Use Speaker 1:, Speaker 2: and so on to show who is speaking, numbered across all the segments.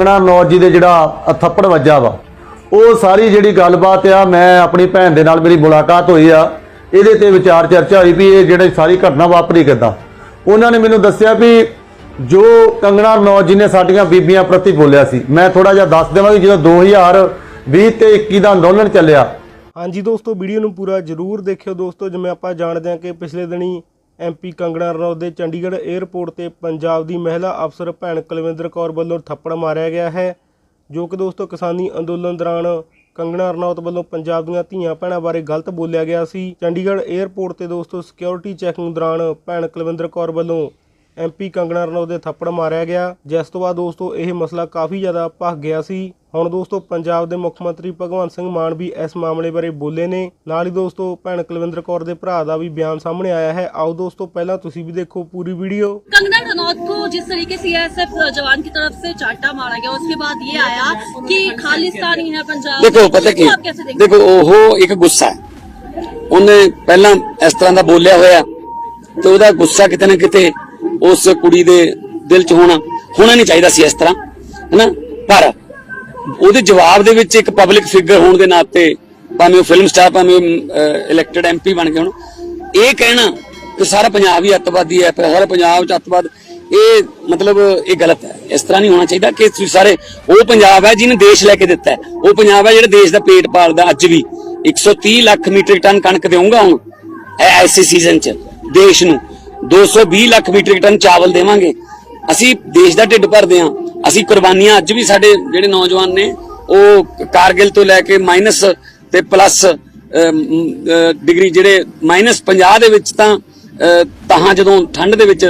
Speaker 1: ਕੰਗਣਾ ਨੌਜ ਜੀ ਦੇ ਜਿਹੜਾ ਥੱਪੜ ਵੱਜਾ ਵਾ, ਉਹ ਸਾਰੀ ਜਿਹੜੀ ਗੱਲਬਾਤ ਆ, ਮੈਂ ਆਪਣੀ ਭੈਣ ਦੇ ਨਾਲ ਮੇਰੀ ਮੁਲਾਕਾਤ ਹੋਈ ਆ। ਇਹਦੇ ਤੇ ਵਿਚਾਰ ਚਰਚਾ ਹੋਈ ਵੀ ਇਹ ਜਿਹੜੀ ਸਾਰੀ ਘਟਨਾ ਵਾਪਰੀ ਕਿੱਦਾਂ। ਉਹਨਾਂ ਨੇ ਮੈਨੂੰ ਦੱਸਿਆ ਵੀ ਜੋ ਕੰਗਣਾ ਨੌਜ ਜੀ ਨੇ ਸਾਡੀਆਂ ਬੀਬੀਆਂ ਪ੍ਰਤੀ ਬੋਲਿਆ ਸੀ, ਮੈਂ ਥੋੜਾ ਜਿਹਾ ਦੱਸ ਦੇਵਾਂ ਕਿ ਜਦੋਂ 2020 ਤੇ 21 ਦਾ ਅੰਦੋਲਨ ਚੱਲਿਆ।
Speaker 2: ਹਾਂਜੀ ਦੋਸਤੋ, ਵੀਡੀਓ ਨੂੰ ਪੂਰਾ ਜਰੂਰ ਦੇਖਿਓ ਦੋਸਤੋ, ਜਿਵੇਂ ਆਪਾਂ ਜਾਣਦੇ ਹਾਂ ਕਿ ਪਿਛਲੇ ਦਿਨੀ ਐਮਪੀ ਕੰਗਣਾ ਰਣੌਤ ਦੇ ਚੰਡੀਗੜ੍ਹ 에ਅਰਪੋਰਟ ਤੇ ਪੰਜਾਬ ਦੀ ਮਹਿਲਾ ਅਫਸਰ ਭੈਣ ਕੁਲਵਿੰਦਰ ਕੌਰ ਵੱਲੋਂ ਥੱਪੜ ਮਾਰਿਆ ਗਿਆ ਹੈ, ਜੋ ਕਿ ਦੋਸਤੋ ਕਿਸਾਨੀ ਅੰਦੋਲਨ ਦੌਰਾਨ ਕੰਗਣਾ ਰਣੌਤ ਵੱਲੋਂ ਪੰਜਾਬ ਦੀਆਂ ਧੀਆਂ ਭੈਣਾਂ ਬਾਰੇ ਗਲਤ ਬੋਲਿਆ ਗਿਆ ਸੀ। ਚੰਡੀਗੜ੍ਹ 에ਅਰਪੋਰਟ ਤੇ ਦੋਸਤੋ ਸਿਕਿਉਰਿਟੀ ਚੈਕਿੰਗ ਦੌਰਾਨ ਭੈਣ ਕੁਲਵਿੰਦਰ ਕੌਰ ਵੱਲੋਂ ਐਮਪੀ ਕੰਗਣਾ ਰਣੌਤ ਦੇ ਥੱਪੜ ਮਾਰਿਆ ਗਿਆ। ਜਿਸ ਤੋਂ ਬਾਅਦ ਦੋਸਤੋ ਇਹ ਮਸਲਾ ਕਾਫੀ ਜ਼ਿਆਦਾ ਭਖ ਗਿਆ ਸੀ। ਹੁਣ ਦੋਸਤੋ ਪੰਜਾਬ ਦੇ ਮੁੱਖ ਮੰਤਰੀ ਭਗਵੰਤ ਸਿੰਘ ਮਾਨ ਵੀ ਇਸ ਮਾਮਲੇ ਬਾਰੇ ਬੋਲੇ ਨੇ ਨਾਲ ਹੀ ਦੋਸਤੋ ਭੈਣ ਕੁਲਵਿੰਦਰ ਕੌਰ ਦੇ ਭਰਾ ਦਾ ਵੀ ਬਿਆਨ ਸਾਹਮਣੇ ਆਇਆ ਹੈ ਆਓ ਦੋਸਤੋ ਪਹਿਲਾਂ ਤੁਸੀਂ भी देखो पूरी वीडियो
Speaker 3: कंगना रनौत को जिस तरीके से एसएफ जवान की तरफ से चाटा मारा गया उसके बाद ये आया कि खालिस्तानी है पंजाब
Speaker 4: ਦੇਖੋ ਪਤਾ ਕੀ
Speaker 3: उसको आप कैसे देखते
Speaker 4: ਦੇਖੋ ਉਹ ਇੱਕ ਗੁੱਸਾ ਹੈ ਉਹਨੇ ਪਹਿਲਾਂ ਇਸ ਤਰ੍ਹਾਂ ਦਾ ਬੋਲਿਆ ਹੋਇਆ ਤੇ ਉਹਦਾ ਗੁੱਸਾ ਕਿਤੇ ਨਾ ਕਿਤੇ ਉਸ ਕੁੜੀ ਦੇ ਦਿਲ 'ਚ ਹੋਣਾ ਹੋਣਾ ਨਹੀਂ ਚਾਹੀਦਾ ਸੀ ਇਸ ਤਰ੍ਹਾਂ ਹੈਨਾ ਪਰ ਉਹਦੇ ਜਵਾਬ ਦੇ ਵਿੱਚ ਇੱਕ ਪਬਲਿਕ ਫਿਗਰ ਹੋਣ ਦੇ ਨਾਤੇ ਭਾਵੇਂ ਉਹ ਫਿਲਮ ਸਟਾਰ ਭਾਵੇਂ ਉਹ ਐਮਪੀ ਬਣ ਗਏ ਹੁਣ, ਇਹ ਕਹਿਣਾ ਕਿ ਸਾਰਾ ਪੰਜਾਬ ਹੀ ਅੱਤਵਾਦੀ ਹੈ ਸਾਰਾ ਪੰਜਾਬ 'ਚ ਅੱਤਵਾਦ, ਇਹ ਮਤਲਬ ਇਹ ਗਲਤ ਹੈ। ਇਸ ਤਰ੍ਹਾਂ ਨਹੀਂ ਹੋਣਾ ਚਾਹੀਦਾ ਕਿ ਤੁਸੀਂ ਸਾਰੇ, ਉਹ ਪੰਜਾਬ ਹੈ ਜਿਹਨੇ ਦੇਸ਼ ਲੈ ਕੇ ਦਿੱਤਾ ਉਹ ਪੰਜਾਬ ਹੈ ਜਿਹੜਾ ਦੇਸ਼ ਦਾ ਪੇਟ ਪਾਲਦਾ ਅੱਜ ਵੀ। 130 ਲੱਖ ਮੀਟ੍ਰਿਕ ਟਨ ਕਣਕ ਦੇਊਂਗਾ ਹੁਣ ਐ- ਐਸੇ ਸੀਜ਼ਨ 'ਚ, ਦੇਸ਼ ਨੂੰ। 220 ਲੱਖ ਮੀਟ੍ਰਿਕ ਟਨ ਚਾਵਲ ਦੇਵਾਂਗੇ। ਅਸੀਂ ਦੇਸ਼ ਦਾ ਢਿੱਡ ਭਰਦੇ ਹਾਂ। ਅਸੀਂ ਕੁਰਬਾਨੀਆਂ ਅੱਜ ਵੀ ਸਾਡੇ ਜਿਹੜੇ ਨੌਜਵਾਨ ਨੇ ਉਹ ਕਾਰਗਿਲ ਤੋਂ ਲੈ ਕੇ ਮਾਈਨਸ ਤੇ ਪਲੱਸ ਡਿਗਰੀ ਜਿਹੜੇ ਮਾਈਨਸ 50 ਦੇ ਵਿੱਚ ਤਾਂ ਤਾਂ ਜਦੋਂ ਠੰਡ ਦੇ ਵਿੱਚ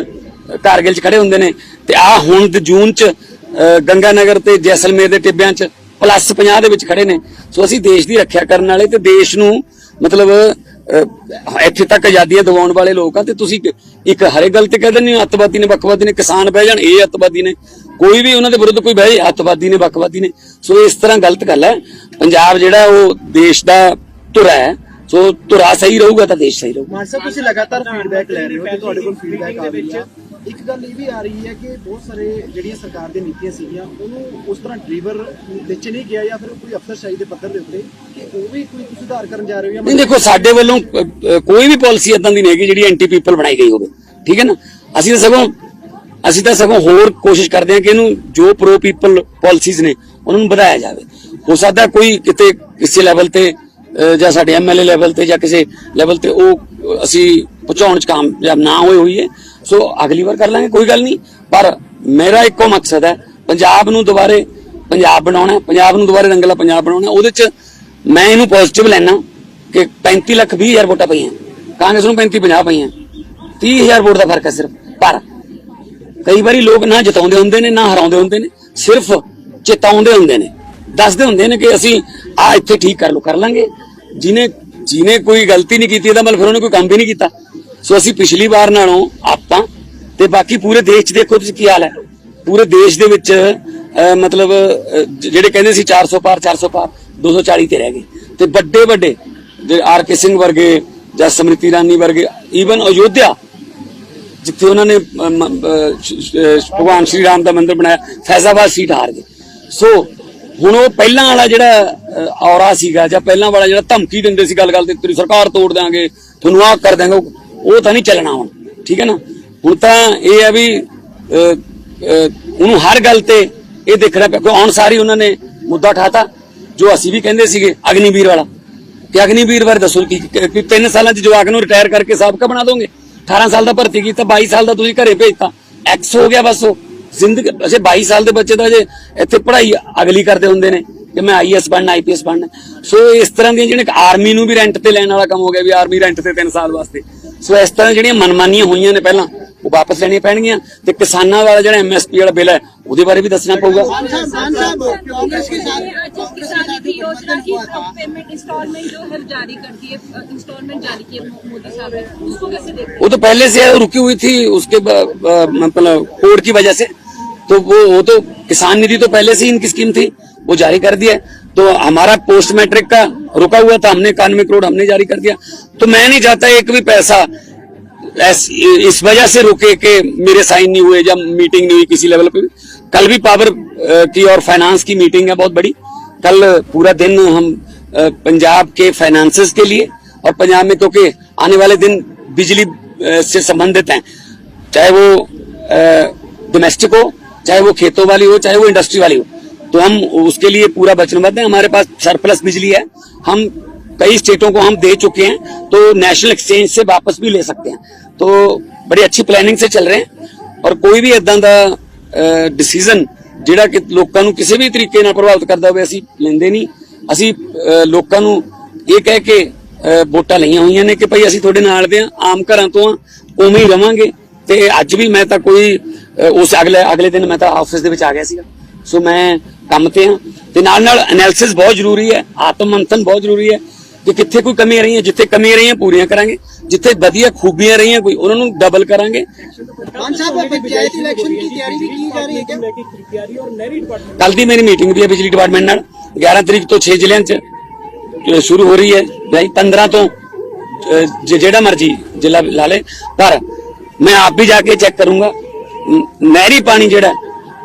Speaker 4: ਕਾਰਗਿਲ 'ਚ ਖੜੇ ਹੁੰਦੇ ਨੇ ਤੇ ਆ ਹੁਣ ਜੂਨ 'ਚ ਅਹ, ਗੰਗਾਨਗਰ ਤੇ ਜੈਸਲਮੇਰ ਦੇ ਟਿੱਬਿਆਂ 'ਚ ਪਲੱਸ 50 ਦੇ ਵਿੱਚ ਖੜੇ ਨੇ। ਸੋ ਅਸੀਂ ਦੇਸ਼ ਦੀ ਰੱਖਿਆ ਕਰਨ ਵਾਲੇ ਤੇ ਦੇਸ਼ ਨੂੰ ਮਤਲਬ ਅਹ, ਇੱਥੇ ਤੱਕ ਆਜ਼ਾਦੀਆਂ ਦਿਵਾਉਣ ਵਾਲੇ ਲੋਕ ਆ ਤੇ ਤੁਸੀਂ ਇੱਕ- ਹਰੇ ਗੱਲ ਕਹਿ ਦਿੰਦੇ ਹੋ, ਅੱਤਵਾਦੀ ਨੇ, ਵੱਖਵਾਦੀ ਨੇ, ਕਿਸਾਨ ਬਹਿ ਜਾਣ, ਇਹ ਅੱਤਵਾਦੀ ਨੇ। ਕੋਈ ਵੀ ਉਹਨਾਂ ਦੇ ਵਿਰੁੱਧ ਕੋਈ ਬਹਿ ਅੱਤਵਾਦੀ ਨੇ, ਵੱਖਵਾਦੀ ਨੇ। ਸੋ ਇਸ ਤਰ੍ਹਾਂ ਗਲਤ ਗੱਲ ਹੈ। ਪੰਜਾਬ ਜਿਹੜਾ ਉਹ ਦੇਸ਼ ਦਾ ਧੁਰਾ ਹੈ, ਸੋ ਧੁਰਾ ਸਹੀ ਰਹੂਗਾ ਤਾਂ ਦੇਸ਼ ਸਹੀ ਰਹੂਗਾ।
Speaker 5: ਮਾਨ ਸਾਹਿਬ, ਤੁਸੀਂ ਲਗਾਤਾਰ ਫੀਡਬੈਕ ਲੈ ਰਹੇ ਹੋ ਕਿ ਤੁਹਾਡੇ ਕੋਲ ਫੀਡਬੈਕ ਆ ਰਹੀ ਹੈ ਇੱਕ ਗੱਲ ਇਹ ਵੀ ਆ ਰਹੀ ਹੈ ਕਿ ਬਹੁਤ ਸਾਰੇ ਜਿਹੜੀਆਂ ਸਰਕਾਰ ਦੀਆਂ ਨੀਤੀਆਂ ਸੀਗੀਆਂ, ਉਹਨੂੰ ਉਸ ਤਰ੍ਹਾਂ ਡਿਲੀਵਰ ਵਿੱਚ ਨਹੀਂ ਗਿਆ ਜਾਂ ਫਿਰ ਕੋਈ ਅਫਸਰਸ਼ਾਹੀ ਦੇ ਪੱਧਰ ਦੇ ਉੱਤੇ ਕਿ ਉਹ ਵੀ ਕੋਈ ਸੁਧਾਰ ਕਰਨ ਜਾ ਰਹੇ ਹੋ
Speaker 4: ਨਹੀਂ, ਦੇਖੋ, ਸਾਡੇ ਵੱਲੋਂ ਕੋਈ ਵੀ ਪਾਲਿਸੀ ਇਦਾਂ ਦੀ ਨਹੀਂ ਹੈਗੀ ਜਿਹੜੀ ਐਂਟੀ ਪੀਪਲ ਬਣਾਈ ਗਈ ਹੋਵੇ। ਠੀਕ ਹੈ ਨਾ? ਅਸੀਂ ਤਾਂ ਸਗੋਂ, ਅਸੀਂ ਤਾਂ ਸਗੋਂ ਹੋਰ ਕੋਸ਼ਿਸ਼ ਕਰਦੇ ਹਾਂ ਕਿ ਇਹਨੂੰ ਜੋ ਪ੍ਰੋ ਪੀਪਲ ਪਾਲਿਸੀਜ਼ ਨੇ, ਉਹਨਾਂ ਨੂੰ ਵਧਾਇਆ ਜਾਵੇ। ਹੋ ਸਕਦਾ ਕੋਈ ਕਿਤੇ ਕਿਸੇ ਲੈਵਲ ਤੇ ਜਾਂ ਸਾਡੇ ਐਮਐਲਏ ਲੈਵਲ ਤੇ ਜਾਂ ਕਿਸੇ ਲੈਵਲ ਤੇ ਉਹ ਅਸੀਂ ਪਹੁੰਚਾਉਣ ਚ ਕਾਮਯਾਬ ਨਾ ਹੋਏ ਹੋਈਏ। ਸੋ ਅਗਲੀ ਵਾਰ ਕਰ ਲਾਂਗੇ, ਕੋਈ ਗੱਲ ਨਹੀਂ। ਪਰ ਮੇਰਾ ਇੱਕੋ ਮਕਸਦ ਹੈ, ਪੰਜਾਬ ਨੂੰ ਦੁਬਾਰੇ ਪੰਜਾਬ ਬਣਾਉਣਾ ਪੰਜਾਬ ਨੂੰ ਦੁਬਾਰੇ ਰੰਗਲਾ ਪੰਜਾਬ ਬਣਾਉਣਾ ਹੈ। ਉਹਦੇ ਚ ਮੈਂ ਇਹਨੂੰ ਪੋਜ਼ਿਟਿਵ ਲੈਣਾ ਕਿ 35 ਲੱਖ 20 ਹਜ਼ਾਰ ਵੋਟਾਂ ਪਈਆਂ। ਕਾਂਗਰਸ ਨੂੰ 35 50 ਪਈਆਂ। 30 ਹਜ਼ਾਰ ਵੋਟ ਦਾ ਫ਼ਰਕ ਹੈ ਸਿਰਫ। ਪਰ ਕਈ ਵਾਰੀ ਲੋਕ ਨਾ ਜਿਤਾਉਂਦੇ ਹੁੰਦੇ ਨੇ, ਨਾ ਹਰਾਉਂਦੇ ਹੁੰਦੇ ਨੇ, ਸਿਰਫ ਚੇਤਾਉਂਦੇ ਹੁੰਦੇ ਨੇ। ਦੱਸਦੇ ਹੁੰਦੇ ਨੇ ਕਿ ਅਸੀਂ ਆ ਇੱਥੇ ਠੀਕ ਕਰ ਲੋ ਕਰ ਲਾਂਗੇ। ਜਿਨੇ ਜਿਨੇ ਕੋਈ ਗਲਤੀ ਨਹੀਂ ਕੀਤੀ, ਇਹਦਾ ਮਤਲਬ ਫਿਰ ਉਹਨੇ ਕੋਈ ਕੰਮ ਵੀ ਨਹੀਂ ਕੀਤਾ। ਸੋ ਅਸੀਂ ਪਿਛਲੀ ਵਾਰ ਨਾਲੋਂ ਆਪਾਂ ਤੇ ਬਾਕੀ ਪੂਰੇ ਦੇਸ਼ 'ਚ ਦੇਖੋ ਤੁਸੀਂ ਕੀ ਹਾਲ ਹੈ। ਪੂਰੇ ਦੇਸ਼ ਦੇ ਵਿੱਚ ਮਤਲਬ ਜਿਹੜੇ ਕਹਿੰਦੇ ਸੀ 400 ਪਾਰ 400 ਪਾਰ 240 ਤੇ ਰਹਿ ਗਏ। ਤੇ ਵੱਡੇ ਵੱਡੇ ਜਿਹੜੇ ਆਰ ਕੇ ਸਿੰਘ ਵਰਗੇ ਜਾਂ ਸਮ੍ਰਿਤੀ ਇਰਾਨੀ ਵਰਗੇ ਈਵਨ ਅਯੋਧਿਆ, ਜਿੱਥੇ ਉਹਨਾਂ ਨੇ ਭਗਵਾਨ ਸ਼੍ਰੀ ਰਾਮ ਦਾ ਮੰਦਿਰ ਬਣਾਇਆ, ਫੈਜ਼ਾਬਾਦ ਸੀਟ ਹਾਰ ਗਏ। ਸੋ ਹੁਣ ਉਹ ਪਹਿਲਾਂ ਵਾਲਾ ਜਿਹੜਾ ਔਰਾ ਸੀਗਾ ਜਾਂ ਪਹਿਲਾਂ ਵਾਲਾ ਜਿਹੜਾ ਧਮਕੀ ਦਿੰਦੇ ਸੀ ਗੱਲ ਗੱਲ ਤੇ, ਤੇਰੀ ਸਰਕਾਰ ਤੋੜ ਦਾਂਗੇ ਤੁਹਾਨੂੰ ਆਹ ਕਰ ਦਾਂਗੇ ਉਹ ਤਾਂ ਨਹੀਂ ਚੱਲਣਾ ਹੁਣ, ਠੀਕ ਹੈ ਨਾ? ਹੁਣ ਤਾਂ ਇਹ ਹੈ ਵੀ ਉਹਨੂੰ ਹਰ ਗੱਲ ਤੇ ਇਹ ਦੇਖਣਾ ਪਿਆ, ਕਿਉਂ ਹੁਣ ਸਾਰੀ ਉਹਨਾਂ ਨੇ ਮੁੱਦਾ ਠਾਤਾ ਜੋ ਅਸੀਂ ਵੀ ਕਹਿੰਦੇ ਸੀਗੇ, ਅਗਨੀਵੀਰ ਵਾਲਾ। ਕਿ ਅਗਨੀਵੀਰ ਬਾਰੇ ਦੱਸੋ ਕਿ, ਕਿ- ਸਾਲਾਂ ਚ ਜਵਾਕ ਨੂੰ ਰਿਟਾਇਰ ਕਰਕੇ ਸਾਬਕਾ ਬਣਾ ਦੋਗੇ? 18 ਸਾਲ ਦਾ ਭਰਤੀ ਕੀਤਾ 22 ਸਾਲ ਦਾ ਤੁਸੀਂ ਘਰੇ ਭੇਜਤਾ। ਐਕਸ ਹੋ ਗਿਆ ਬਸ ਉਹ। ਜ਼ਿੰਦਗੀ ਅਜੇ 22 ਸਾਲ ਦੇ ਬੱਚੇ ਦਾ ਜੇ ਇੱਥੇ ਪੜ੍ਹਾਈ ਅਗਲੀ ਕਰਦੇ ਹੁੰਦੇ ਨੇ, ਕਿ ਮੈਂ ਆਈਐਸ ਬਣਨਾ ਆਈਪੀਐਸ ਬਣਨਾ। ਸੋ ਇਸ ਤਰ੍ਹਾਂ ਦੀਆਂ ਜਿਹੜੀਆਂ ਆਰਮੀ ਨੂੰ ਵੀ ਰੈਂਟ ਤੇ ਲੈਣ ਵਾਲਾ ਕੰਮ ਹੋ ਗਿਆ, ਵੀ ਆਰਮੀ ਰੈਂਟ ਤੇ 3 ਸਾਲ ਵਾਸਤੇ। ਸੋ ਇਸ ਤਰ੍ਹਾਂ ਜਿਹੜੀਆਂ ਮਨਮਾਨੀਆਂ ਹੋਈਆਂ ਨੇ ਪਹਿਲਾਂ ਉਹ ਵਾਪਸ ਲੈਣੀਆਂ ਪੈਣਗੀਆਂ ਤੇ ਕਿਸਾਨਾਂ ਵਾਲਾ ਜਿਹੜਾ ਐਮਐਸਪੀ ਵਾਲਾ ਬਿੱਲ ਹੈ ਉਹਦੇ ਬਾਰੇ ਵੀ ਦੱਸਣਾ ਪਊਗਾ
Speaker 3: कांग्रेस के साथ जिस किसान निधि योजना की पेमेंट इंस्टॉलमेंट जो है जारी कर दिए इंस्टॉलमेंट जारी किए मोदी साहब ने उसको कैसे देखते हैं
Speaker 4: वो तो पहले से है, रुकी हुई थी उसके ब- ब- मतलब कोड की वजह से तो वो वो तो किसान निधि तो पहले से ही इनकी स्कीम थी वो जारी कर दिया है। तो हमारा पोस्ट मैट्रिक का रुका हुआ था, हमने इक्यानवे करोड़ हमने जारी कर दिया। तो मैं नहीं चाहता एक भी पैसा इस वजह से रुके के मेरे साइन नहीं हुए या मीटिंग नहीं हुई किसी लेवल पे कल भी पावर की और फाइनेंस की मीटिंग है, बहुत बड़ी। कल पूरा दिन हम पंजाब के फाइनेंसेस के लिए और पंजाब में क्योंकि आने वाले दिन बिजली से संबंधित हैं। चाहे वो डोमेस्टिक हो, चाहे वो खेतों वाली हो, चाहे वो इंडस्ट्री वाली हो। तो हम उसके लिए पूरा वचनबद्ध हैं हमारे पास सरप्लस बिजली है हम कई स्टेटों को हम दे चुके हैं तो नेशनल एक्सचेंज से वापस भी ले सकते हैं तो बड़ी अच्छी प्लानिंग से ਚੱਲ ਰਹੇ हैं और ਕੋਈ ਵੀ ਇਦਾਂ ਦਾ ਡਿਸੀਜਨ ਜਿਹੜਾ ਕਿ ਲੋਕਾਂ ਨੂੰ ਕਿਸੇ ਵੀ ਤਰੀਕੇ ਨਾਲ ਪ੍ਰਭਾਵਿਤ ਕਰਦਾ ਹੋਵੇ ਅਸੀਂ ਲੈਂਦੇ ਨਹੀਂ ਅਸੀਂ ਅਹ, ਲੋਕਾਂ ਨੂੰ ਇਹ ਕਹਿ ਕੇ ਅਹ, ਵੋਟਾਂ ਲਈਆਂ ਹੋਈਆਂ ਨੇ ਕਿ ਭਾਈ ਅਸੀਂ ਤੁਹਾਡੇ ਨਾਲ ਦੇ ਆ ਆਮ ਘਰਾਂ ਤੋਂ ਆ ਉਵੇਂ ਹੀ ਰਵਾਂਗੇ ਤੇ ਅੱਜ ਵੀ ਮੈਂ ਤਾਂ ਕੋਈ ਅਹ, ਉਸ ਅਗਲੇ ਅਗਲੇ ਦਿਨ ਮੈਂ ਤਾਂ ਆਫਿਸ ਦੇ ਵਿੱਚ ਆ ਗਿਆ ਸੀਗਾ ਸੋ ਮੈਂ ਕੰਮ ਤੇ ਆ ਤੇ ਨਾਲ ਨਾਲ ਐਨਾਲਿਸਿਸ ਬਹੁਤ ਜ਼ਰੂਰੀ ਹੈ ਆਤਮ ਮੰਥਨ ਬਹੁਤ ਜ਼ਰੂਰੀ ਹੈ ਕਿ ਕਿੱਥੇ ਕੋਈ ਕਮੀ ਰਹੀ ਹੈ ਜਿੱਥੇ ਕਮੀ ਰਹੀ ਹੈ ਪੂਰੀਆਂ ਕਰਾਂਗੇ ਜਿੱਥੇ ਵਧੀਆ ਖੂਬੀਆਂ ਰਹੀਆਂ ਕੋਈ ਉਹਨਾਂ ਨੂੰ ਡਬਲ ਕਰਾਂਗੇ। ਕੱਲ ਦੀ ਮੇਰੀ ਮੀਟਿੰਗ ਵੀ ਹੈ ਬਿਜਲੀ ਡਿਪਾਰਟਮੈਂਟ ਨਾਲ 11 ਤਰੀਕ ਤੋਂ 6 ਜ਼ਿਲ੍ਹਿਆਂ 'ਚ ਸ਼ੁਰੂ ਹੋ ਰਹੀ ਹੈ ਨਹੀਂ 15 ਤੋਂ ਜਿਹੜਾ ਮਰਜ਼ੀ ਜ਼ਿਲ੍ਹਾ ਲਾ ਲੇ ਪਰ ਮੈਂ ਆਪ ਵੀ ਜਾ ਕੇ ਚੈੱਕ ਕਰੂੰਗਾ। ਨਹਿਰੀ ਪਾਣੀ ਜਿਹੜਾ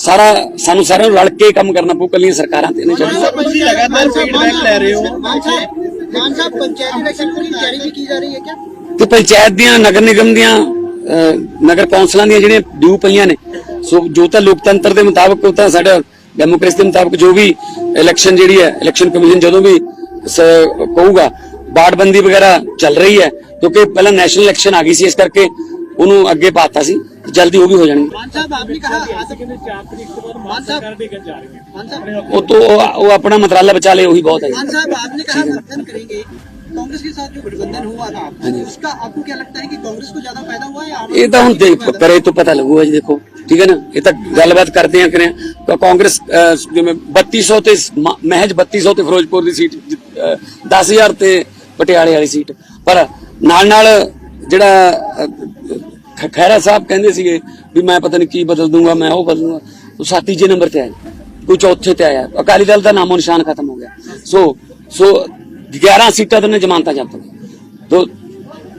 Speaker 4: ਸਾਰਾ ਸਾਨੂੰ ਸਾਰਿਆਂ ਨੂੰ ਰਲ ਕੇ ਕੰਮ ਕਰਨਾ ਪਊ ਕੱਲੀਆਂ ਸਰਕਾਰਾਂ ਤੇ ਨਹੀਂ
Speaker 5: ਚੱਲਦਾ ਮਾਨ ਸਾਹਿਬ ਪੰਚਾਇਤ ਇਲੈਕਸ਼ਨ ਦੀ ਤਿਆਰੀ ਵੀ ਕੀ ਜਾ ਰਹੀ ਹੈ ਕਿਆ?
Speaker 4: ਤੇ ਪੰਚਾਇਤ ਦੀਆਂ ਨਗਰ ਨਿਗਮ ਦੀਆਂ ਨਗਰ ਕੌਂਸਲਾਂ ਦੀਆਂ ਜਿਹੜੀਆਂ ਡਿਊ ਪਈਆਂ ਨੇ ਸੋ ਜੋ ਤਾਂ ਲੋਕਤੰਤਰ ਦੇ ਮੁਤਾਬਕ ਉਹ ਤਾਂ ਸਾਡਾ ਡੈਮੋਕ੍ਰੇਸੀ ਦੇ ਮੁਤਾਬਕ ਜੋ ਵੀ ਇਲੈਕਸ਼ਨ ਜਿਹੜੀ ਹੈ ਇਲੈਕਸ਼ਨ ਕਮਿਸ਼ਨ ਜਦੋਂ ਵੀ ਕਹੂਗਾ ਬਾੜਬੰਦੀ ਵਗੈਰਾ ਚੱਲ ਰਹੀ ਹੈ ਕਿਉਂਕਿ ਪਹਿਲਾਂ ਨੈਸ਼ਨਲ ਇਲੈਕਸ਼ਨ ਆ ਗਈ ਸੀ ਇਸ ਕਰਕੇ ਉਹਨੂੰ ਅੱਗੇ ਪਾਤਾ ਸੀ ਜਲਦੀ ਉਹ ਵੀ ਹੋ ਜਾਣਗੇ
Speaker 5: मान साहब आपने कहा मान साहब मान साहब
Speaker 4: ਉਹ ਤੋਂ ਉਹ ਉਹ ਆਪਣਾ ਮਤਰਾਲਾ ਬਚਾ ਲੇ ਉਹੀ ਬਹੁਤ ਹੈ
Speaker 5: मान साहब आपने कहा मंथन करेंगे कांग्रेस के साथ जो गठबंधन हुआ था उसका आपको क्या लगता है कि कांग्रेस को ज्यादा फायदा हुआ है या आम
Speaker 4: ਇਹ ਤਾਂ ਹੁਣ
Speaker 5: आदमी को
Speaker 4: ਦੇਖ
Speaker 5: फायदा
Speaker 4: ਕਰੇ ਤੋਂ ਪਤਾ ਲੱਗੂਗਾ ਜੀ ਦੇਖੋ ਠੀਕ ਹੈ ਨਾ ਇਹ ਤਾਂ ਗੱਲਬਾਤ ਕਰਦੇ ਆ ਕਰੇ ਤਾਂ ਕਾਂਗਰਸ ਅਹ, ਜਿਵੇਂ 3200 ਤੇ ਮ- ਮਹਿਜ 3200 ਤੇ ਫਿਰੋਜ਼ਪੁਰ ਦੀ ਸੀਟ ਜਿੱਤ- ਅਹ, 10000 ਤੇ ਪਟਿਆਲੇ ਵਾਲੀ ਸੀਟ ਪਰ ਨਾਲ ਨਾਲ ਜਿਹੜਾ ਅਹ, ਖ- ਖਹਿਰਾ ਸਾਹਿਬ ਕਹਿੰਦੇ ਸੀਗੇ ਵੀ ਮੈਂ ਪਤਾ ਨਹੀਂ ਕੀ ਬਦਲ ਦੂੰਗਾ, ਮੈਂ ਉਹ ਬਦਲ ਦੂੰਗਾ। ਉਹ ਸੱਤ ਤੀਜੇ ਨੰਬਰ ਤੇ ਆਇਆ। ਕੋਈ ਚੌਥੇ ਤੇ ਆਇਆ। ਅਕਾਲੀ ਦਲ ਦਾ ਨਾਮੋ ਨਿਸ਼ਾਨ ਖਤਮ ਹੋ ਗਿਆ। ਸੋ ਸੋ 11 ਸੀਟਾਂ ਤੇ ਨੇ ਜ਼ਮਾਨਤਾਂ ਜ਼ਬਤ ਹੋ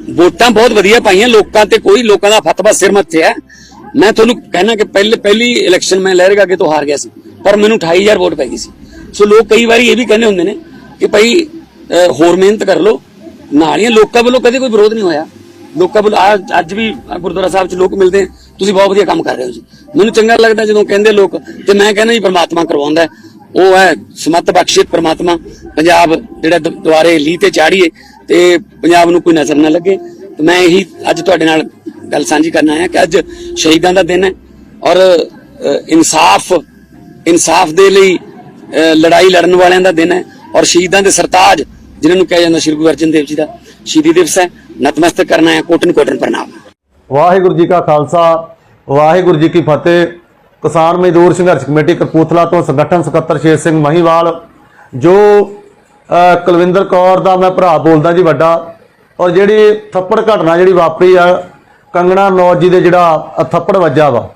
Speaker 4: ਵੋਟਾਂ ਬਹੁਤ ਵਧੀਆ ਪਾਈਆਂ। ਲੋਕਾਂ ਤੇ ਕੋਈ, ਲੋਕਾਂ ਦਾ ਫਤਵਾ ਸਿਰ ਮੱਥੇ ਹੈ। ਮੈਂ ਤੁਹਾਨੂੰ ਕਹਿਣਾ ਕਿ ਪਹਿਲੇ, ਪਹਿਲੀ ਇਲੈਕਸ਼ਨ ਮੈਂ ਲਹਿਰਗਾ ਕੇ ਤੋਂ ਹਾਰ ਗਿਆ ਸੀ। ਪਰ ਮੈਨੂੰ 28000 ਵੋਟ ਪੈ ਗਈ ਸੀ। ਸੋ ਲੋਕ ਕਈ ਵਾਰੀ ਇਹ ਵੀ ਕਹਿੰਦੇ ਹੁੰਦੇ ਨੇ ਕਿ ਭਾਈ ਹੋਰ ਮਿਹਨਤ ਕਰ ਲਓ। ਨਾਲ ਹੀ ਲੋਕਾਂ ਵੱਲੋਂ ਕਦੇ ਕੋਈ ਵਿਰੋਧ ਨਹੀਂ ਹੋਇਆ। ਲੋਕਾਂ ਵੱਲੋਂ ਅੱਜ- ਅੱਜ ਵੀ ਗੁਰਦੁਆਰਾ ਸਾਹਿਬ 'ਚ ਲੋਕ ਮਿਲਦੇ ਆ, ਤੁਸੀਂ ਬਹੁਤ ਵਧੀਆ ਕੰਮ ਕਰ ਰਹੇ ਹੋ ਜੀ। ਮੈਨੂੰ ਚੰਗਾ ਲੱਗਦਾ ਜਦੋਂ ਕਹਿੰਦੇ ਲੋਕ ਤੇ ਮੈਂ ਕਹਿੰਦਾ ਜੀ ਪ੍ਰਮਾਤਮਾ ਕਰਵਾਉਂਦਾ ਹੈ। ਉਹ ਹੈ ਸਮਤ ਬਖਸ਼ਿਤ ਪ੍ਰਮਾਤਮਾ। ਪੰਜਾਬ ਜਿਹੜਾ ਦ- ਦੁਆਰੇ ਲੀ ਤੇ ਚਾੜੀਏ ਤੇ ਪੰਜਾਬ ਨੂੰ ਕੋਈ ਨਜ਼ਰ ਨਾ ਲੱਗੇ। ਤੇ ਮੈਂ ਇਹੀ ਅੱਜ ਤੁਹਾਡੇ ਨਾਲ ਗੱਲ ਸਾਂਝੀ ਕਰਨ ਆਇਆ ਕਿ ਅੱਜ ਸ਼ਹੀਦਾਂ ਦਾ ਦਿਨ ਹੈ। ਔਰ ਇਨਸਾਫ ਇਨਸਾਫ ਦੇ ਲਈ ਅਹ ਲੜਾਈ ਲੜਨ ਵਾਲਿਆਂ ਦਾ ਦਿਨ ਹੈ। ਔਰ ਸ਼ਹੀਦਾਂ ਦੇ ਸਰਤਾਜ ਜਿਨ੍ਹਾਂ ਨੂੰ ਕਿਹਾ ਜਾਂਦਾ ਸ਼੍ਰੀ ਗੁਰੂ ਅਰਜਨ ਦੇਵ ਜੀ ਦਾ ਸ਼ਹੀਦੀ ਦਿਵਸ ਹੈ। ਨਤਮਸਤਕ ਕਰਨਾ ਹੈ ਕੋਟਨ ਕੋਟਨ ਪ੍ਰਣਾਮ।
Speaker 1: ਵਾਹਿਗੁਰੂ ਜੀ ਕਾ ਖਾਲਸਾ, ਵਾਹਿਗੁਰੂ ਜੀ ਕੀ ਫਤਿਹ। ਕਿਸਾਨ ਮਜ਼ਦੂਰ ਸੰਘਰਸ਼ ਕਮੇਟੀ ਕਪੂਰਥਲਾ ਤੋਂ ਸੰਗਠਨ ਸਕੱਤਰ ਸ਼ੇਰ ਸਿੰਘ ਮਹੀਵਾਲ, ਜੋ ਕੁਲਵਿੰਦਰ ਕੌਰ ਦਾ ਮੈਂ ਭਰਾ ਬੋਲਦਾ ਜੀ ਵੱਡਾ, ਔਰ ਜਿਹੜੀ ਥੱਪੜ ਘਟਨਾ ਜਿਹੜੀ ਵਾਪਰੀ ਆ, ਕੰਗਣਾ ਨੌਜ ਜੀ ਦੇ ਜਿਹੜਾ ਥੱਪੜ ਵੱਜਾ ਵਾ,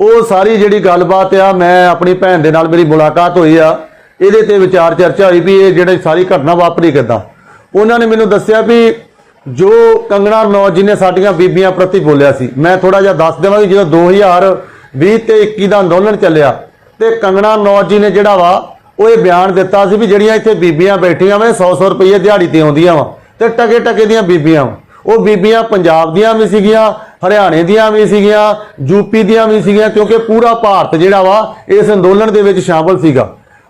Speaker 1: ਉਹ ਸਾਰੀ ਜਿਹੜੀ ਗੱਲਬਾਤ ਆ, ਮੈਂ ਆਪਣੀ ਭੈਣ ਦੇ ਨਾਲ ਮੇਰੀ ਮੁਲਾਕਾਤ ਹੋਈ ਆ। ਇਹਦੇ ਤੇ ਵਿਚਾਰ ਚਰਚਾ ਹੋਈ ਵੀ ਇਹ ਜਿਹੜੀ ਸਾਰੀ ਘਟਨਾ ਵਾਪਰੀ ਕਿੱਦਾਂ ਉਹਨਾਂ ਨੇ ਮੈਨੂੰ ਦੱਸਿਆ ਵੀ ਜੋ ਕੰਗਣਾ ਨੌਜ ਜੀ ਨੇ ਸਾਡੀਆਂ ਬੀਬੀਆਂ ਪ੍ਰਤੀ ਬੋਲਿਆ ਸੀ, ਮੈਂ ਥੋੜਾ ਜਿਹਾ ਦੱਸ ਦੇਵਾਂ ਕਿ ਜਦੋਂ 2020 ਤੇ 21 ਦਾ ਅੰਦੋਲਨ ਚੱਲਿਆ ਤੇ ਕੰਗਣਾ ਨੌਜ ਜੀ ਨੇ ਜਿਹੜਾ ਵਾ, ਉਹ ਇਹ ਬਿਆਨ ਦਿੱਤਾ ਸੀ ਵੀ ਜਿਹੜੀਆਂ ਇੱਥੇ ਬੀਬੀਆਂ ਬੈਠੀਆਂ ਵੇ 100-100 ਰੁਪਏ ਦਿਹਾੜੀ ਤੇ ਆਉਂਦੀਆਂ ਵਾ ਤੇ ਟਕੇ ਟਕੇ ਦੀਆਂ ਬੀਬੀਆਂ ਵਾਂ। ਉਹ ਬੀਬੀਆਂ ਪੰਜਾਬ ਦੀਆਂ ਵੀ ਸੀਗੀਆਂ, ਹਰਿਆਣੇ ਦੀਆਂ ਵੀ ਸੀਗੀਆਂ ਯੂਪੀ ਦੀਆਂ ਵੀ ਸੀਗੀਆਂ, ਕਿਉਂਕਿ ਪੂਰਾ ਭਾਰਤ ਜਿਹੜਾ ਵਾ, ਇਸ ਅੰਦੋਲਨ ਦੇ ਵਿੱਚ ਸ਼ਾਮਲ ਸੀਗਾ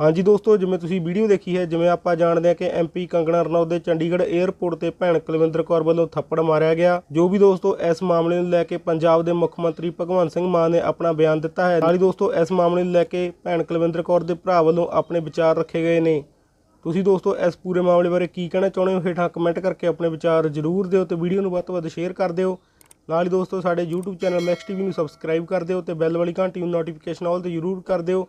Speaker 2: ਹਾਂਜੀ ਦੋਸਤੋ, ਜਿਵੇਂ ਤੁਸੀਂ ਵੀਡੀਓ ਦੇਖੀ ਹੈ, ਜਿਵੇਂ ਆਪਾਂ ਜਾਣਦੇ ਹਾਂ ਕਿ ਐਮਪੀ ਕੰਗਣਾ ਰਣੌਤ ਦੇ ਚੰਡੀਗੜ੍ਹ 에ਅਰਪੋਰਟ ਤੇ ਭੈਣ ਕੁਲਵਿੰਦਰ ਕੌਰ ਵੱਲੋਂ ਥੱਪੜ ਮਾਰਿਆ ਗਿਆ। ਜੋ ਵੀ ਦੋਸਤੋ, ਇਸ ਮਾਮਲੇ ਨੂੰ ਲੈ ਕੇ ਪੰਜਾਬ ਦੇ ਮੁੱਖ ਮੰਤਰੀ ਭਗਵੰਤ ਸਿੰਘ ਮਾਨ ਨੇ ਆਪਣਾ ਬਿਆਨ ਦਿੱਤਾ ਹੈ। ਨਾਲ ਹੀ ਦੋਸਤੋ, ਇਸ ਮਾਮਲੇ ਨੂੰ ਲੈ ਕੇ ਭੈਣ ਕੁਲਵਿੰਦਰ ਕੌਰ ਦੇ ਭਰਾ ਵੱਲੋਂ ਆਪਣੇ ਵਿਚਾਰ ਰੱਖੇ ਗਏ ਨੇ। ਤੁਸੀਂ ਦੋਸਤੋ, ਇਸ ਪੂਰੇ ਮਾਮਲੇ ਬਾਰੇ ਕੀ ਕਹਿਣਾ ਚਾਹੁੰਦੇ ਹੋ? ਹੇਠਾਂ ਕਮੈਂਟ ਕਰਕੇ ਆਪਣੇ ਵਿਚਾਰ ਜ਼ਰੂਰ ਦਿਓ ਤੇ ਵੀਡੀਓ ਨੂੰ ਵੱਧ ਤੋਂ ਵੱਧ ਸ਼ੇਅਰ ਕਰ ਦਿਓ। ਨਾਲ ਹੀ ਦੋਸਤੋ, ਸਾਡੇ YouTube ਚੈਨਲ ਮੈਕਸ ਟੀਵੀ ਨੂੰ ਸਬਸਕ੍ਰਾਈਬ ਕਰ ਦਿਓ ਤੇ ਬੈਲ ਵਾਲੀ ਘੰਟੀ ਨੂੰ ਨੋਟੀਫਿਕੇਸ਼ਨ ਆਲ ਤੇ ਜ਼ਰੂਰ ਕਰ ਦਿਓ।